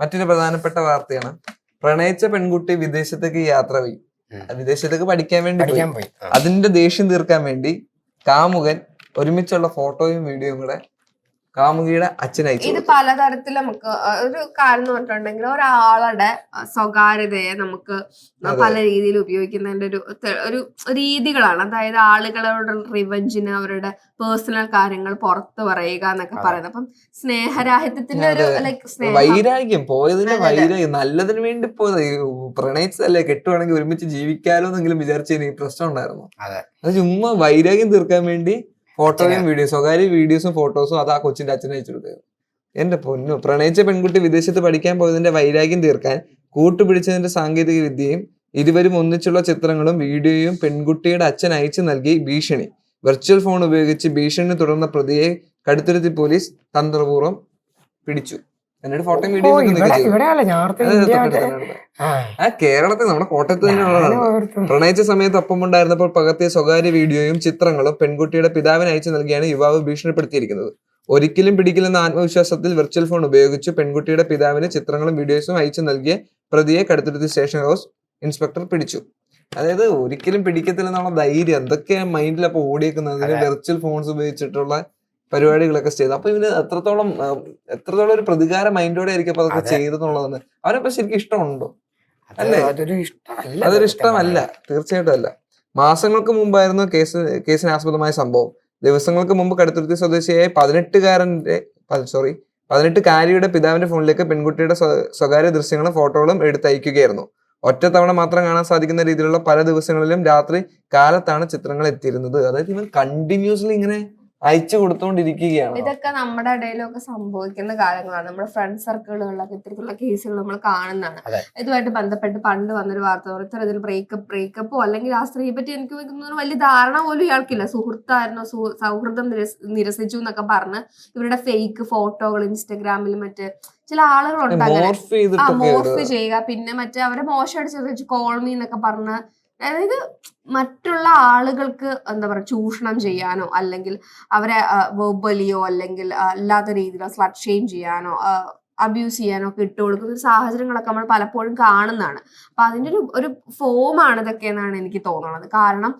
മറ്റൊരു പ്രധാനപ്പെട്ട വാർത്തയാണ്. പ്രണയിച്ച പെൺകുട്ടി വിദേശത്തേക്ക് യാത്ര പോയി. വിദേശത്തേക്ക് പഠിക്കാൻ വേണ്ടി. അതിന്റെ ദേഷ്യം തീർക്കാൻ വേണ്ടി കാമുകൻ ഒരുമിച്ചുള്ള ഫോട്ടോയും വീഡിയോയും കൂടെ കാമുകിയുടെ അച്ഛനായി ഇത്. പലതരത്തിൽ നമുക്ക് ഒരു കാര്യം എന്ന് പറഞ്ഞിട്ടുണ്ടെങ്കിൽ ഒരാളുടെ സ്വകാര്യതയെ നമുക്ക് പല രീതിയിൽ ഉപയോഗിക്കുന്നതിന്റെ ഒരു ഒരു രീതികളാണ് അതായത് ആളുകളോട് റിവഞ്ചിന് അവരുടെ പേഴ്സണൽ കാര്യങ്ങൾ പുറത്തു പറയുക എന്നൊക്കെ പറയുന്നത് അപ്പം സ്നേഹരാഹിത്യത്തിന്റെ ഒരു ലൈക് ലൈക്ക് വൈരാഗ്യം പോയതിന്. വൈരാഗ്യം നല്ലതിന് വേണ്ടി പോയത് ഈ പ്രണയിച്ചതല്ലേ കെട്ടുവാണെങ്കിൽ ഒരുമിച്ച് ജീവിക്കാലോ എന്നെങ്കിലും വിചാരിച്ചതിന് ഈ പ്രശ്നം ഉണ്ടായിരുന്നു. അത് ചുമ്മാ വൈരാഗ്യം തീർക്കാൻ വേണ്ടി ഫോട്ടോയും വീഡിയോസും വീഡിയോ സ്വകാര്യ വീഡിയോസും ഫോട്ടോസും അത് ആ കൊച്ചിന്റെ അച്ഛനെ അയച്ചു കൊടുക്കുക എന്റെ പൊന്നു പ്രണയിച്ച പെൺകുട്ടി വിദേശത്ത് പഠിക്കാൻ പോയതിന്റെ വൈരാഗ്യം തീർക്കാൻ കൂട്ടുപിടിച്ചതിന്റെ സാങ്കേതിക വിദ്യയും ഇരുവരും ഒന്നിച്ചുള്ള ചിത്രങ്ങളും വീഡിയോയും പെൺകുട്ടിയുടെ അച്ഛൻ അയച്ചു നൽകി ഭീഷണി. വെർച്വൽ ഫോൺ ഉപയോഗിച്ച് ഭീഷണി തുടർന്ന പ്രതിയെ കടുത്തുരുത്തി പോലീസ് തന്ത്രപൂർവം പിടിച്ചു. കേരളത്തിൽ നമ്മുടെ കോട്ടയത്ത് തന്നെയുള്ളതാണ്. പ്രണയിച്ച സമയത്ത് ഒപ്പമുണ്ടായിരുന്നപ്പോൾ പകർത്തിയ സ്വകാര്യ വീഡിയോയും ചിത്രങ്ങളും പെൺകുട്ടിയുടെ പിതാവിന് അയച്ചു നൽകിയാണ് യുവാവ് ഭീഷണിപ്പെടുത്തിയിരിക്കുന്നത്. ഒരിക്കലും പിടിക്കില്ലെന്ന ആത്മവിശ്വാസത്തിൽ വെർച്വൽ ഫോൺ ഉപയോഗിച്ച് പെൺകുട്ടിയുടെ പിതാവിന് ചിത്രങ്ങളും വീഡിയോസും അയച്ചു നൽകിയ പ്രതിയെ കടുത്തുരുത്തി സ്റ്റേഷൻ ഹൗസ് ഇൻസ്പെക്ടർ പിടിച്ചു. അതായത് ഒരിക്കലും പിടിക്കത്തില്ലെന്നുള്ള ധൈര്യം. എന്തൊക്കെയാണ് മൈൻഡിൽ അപ്പൊ ഓടിയേക്കുന്നത്. വെർച്വൽ ഫോൺസ് ഉപയോഗിച്ചിട്ടുള്ള പരിപാടികളൊക്കെ ചെയ്തു. അപ്പൊ ഇവന് എത്രത്തോളം എത്രത്തോളം ഒരു പ്രതികാര മൈൻഡോടെ ആയിരിക്കും അപ്പൊ അതൊക്കെ ചെയ്തെന്നുള്ളതെന്ന്. അവനെ അപ്പൊ ശരിക്കും ഇഷ്ടമുണ്ടോ? അല്ലേ? അതൊരു ഇഷ്ടമല്ല അതൊരു ഇഷ്ടമല്ല. തീർച്ചയായിട്ടും അല്ല. മാസങ്ങൾക്ക് മുമ്പായിരുന്നു കേസ് കേസിന് ആസ്പദമായ സംഭവം. ദിവസങ്ങൾക്ക് മുമ്പ് കടുത്തുരുത്തി സ്വദേശിയായ പതിനെട്ടുകാരന്റെ സോറി പതിനെട്ടുകാരിയുടെ പിതാവിന്റെ ഫോണിലേക്ക് പെൺകുട്ടിയുടെ സ്വകാര്യ ദൃശ്യങ്ങളും ഫോട്ടോകളും എടുത്തയക്കുകയായിരുന്നു. ഒറ്റ തവണ മാത്രം കാണാൻ സാധിക്കുന്ന രീതിയിലുള്ള പല ദിവസങ്ങളിലും രാത്രി കാലത്താണ് ചിത്രങ്ങൾ എത്തിയിരുന്നത്. അതായത് ഇവൻ കണ്ടിന്യൂസ്ലി ഇങ്ങനെ അയച്ചു കൊടുത്തോണ്ടിരിക്കുകയാണ്? ഇതൊക്കെ നമ്മുടെ ഇടയിലൊക്കെ സംഭവിക്കുന്ന കാര്യങ്ങളാണ്. നമ്മുടെ ഫ്രണ്ട് സർക്കിളുകളിലൊക്കെ ഇത്തരത്തിലുള്ള കേസുകൾ നമ്മൾ കാണുന്നതാണ്. ഇതുമായിട്ട് ബന്ധപ്പെട്ട് പണ്ട് വന്നൊരു വാർത്ത ഓരോരുത്തർ ഇതിൽ ബ്രേക്കപ്പ് ബ്രേക്കപ്പോ അല്ലെങ്കിൽ ആ സ്ത്രീയെ പറ്റി എനിക്ക് വെക്കുന്നതിന് വലിയ ധാരണ പോലും ഇയാൾക്കില്ല. സുഹൃത്തായിരുന്നു സൗഹൃദം നിരസിച്ചു എന്നൊക്കെ പറഞ്ഞ് ഇവരുടെ ഫേക്ക് ഫോട്ടോകൾ ഇൻസ്റ്റഗ്രാമിൽ മറ്റ് ചില ആളുകളുണ്ട് അങ്ങനെ. മോർഫ് ചെയ്യുക. പിന്നെ മറ്റേ അവരെ മോശമായിട്ട് ചെറിയ കോൾമി എന്നൊക്കെ പറഞ്ഞ് അതായത് മറ്റുള്ള ആളുകൾക്ക് എന്താ പറയുക ചൂഷണം ചെയ്യാനോ അല്ലെങ്കിൽ അവരെ വെർബലിയോ അല്ലെങ്കിൽ അല്ലാത്ത രീതിയിലോ സ്ലട്ട് ഷെയിം ചെയ്യാനോ അബ്യൂസ് ചെയ്യാനോ ഒക്കെ ഇട്ട് കൊടുക്കുന്ന ഒരു സാഹചര്യങ്ങളൊക്കെ നമ്മൾ പലപ്പോഴും കാണുന്നതാണ്. അപ്പൊ അതിന്റെ ഒരു ഒരു ഫോമാണ് ഇതൊക്കെ എന്നാണ് എനിക്ക് തോന്നുന്നത്. കാരണം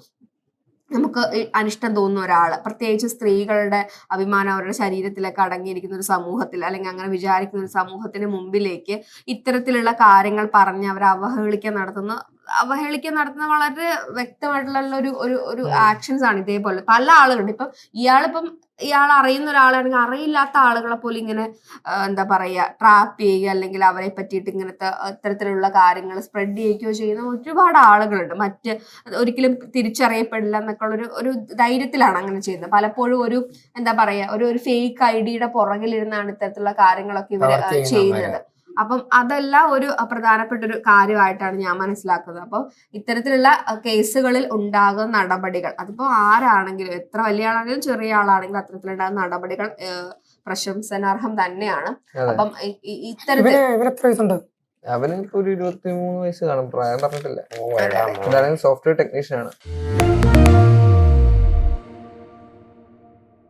നമുക്ക് അനിഷ്ടം തോന്നുന്ന ഒരാൾ പ്രത്യേകിച്ച് സ്ത്രീകളുടെ അഭിമാനം അവരുടെ ശരീരത്തിലൊക്കെ അടങ്ങിയിരിക്കുന്ന ഒരു സമൂഹത്തിൽ അല്ലെങ്കിൽ അങ്ങനെ വിചാരിക്കുന്ന ഒരു സമൂഹത്തിന് മുമ്പിലേക്ക് ഇത്തരത്തിലുള്ള കാര്യങ്ങൾ പറഞ്ഞ് അവരെ അവഹേളിക്കാൻ നടത്തുന്ന അവഹേളിക്കാൻ നടത്തുന്ന വളരെ വ്യക്തമായിട്ടുള്ള ഒരു ഒരു ഒരു ആക്ഷൻസ് ആണ് ഇതേപോലെ. പല ആളുകളുണ്ട്. ഇപ്പം ഇയാളിപ്പം ഇയാൾ അറിയുന്ന ഒരാളാണെങ്കിൽ അറിയില്ലാത്ത ആളുകളെ പോലും ഇങ്ങനെ എന്താ പറയുക ട്രാപ്പ് ചെയ്യുക അല്ലെങ്കിൽ അവരെ പറ്റിയിട്ട് ഇങ്ങനത്തെ ഇത്തരത്തിലുള്ള കാര്യങ്ങൾ സ്പ്രെഡ് ചെയ്യുകയോ ചെയ്യുന്ന ഒരുപാട് ആളുകളുണ്ട്. മറ്റ് ഒരിക്കലും തിരിച്ചറിയപ്പെടില്ല എന്നൊക്കെ ഒരു ഒരു ധൈര്യത്തിലാണ് അങ്ങനെ ചെയ്യുന്നത്. പലപ്പോഴും ഒരു എന്താ പറയാ ഒരു ഒരു ഫേക്ക് ഐഡിയുടെ പുറകിലിരുന്നാണ് ഇത്തരത്തിലുള്ള കാര്യങ്ങളൊക്കെ ഇവർ ചെയ്യുന്നത്. അപ്പം അതെല്ലാം ഒരു പ്രധാനപ്പെട്ട ഒരു കാര്യമായിട്ടാണ് ഞാൻ മനസ്സിലാക്കുന്നത്. അപ്പോൾ ഇത്തരത്തിലുള്ള കേസുകളിൽ ഉണ്ടാകുന്ന നടപടികൾ അതിപ്പോ ആരാണെങ്കിലും എത്ര വലിയ ആളാണെങ്കിലും ചെറിയ ആളാണെങ്കിലും അത്തരത്തിലുണ്ടാകുന്ന നടപടികൾ പ്രശംസനാർഹം തന്നെയാണ്. അപ്പം ഇത്തരത്തിൽ അവന് ഇപ്പൊ ഒരു ഇരുപത്തി മൂന്ന് വയസ്സ് കാണും. പ്രായം പറഞ്ഞിട്ടില്ല. സോഫ്റ്റ്വെയർ ടെക്നീഷ്യൻ ആണ്.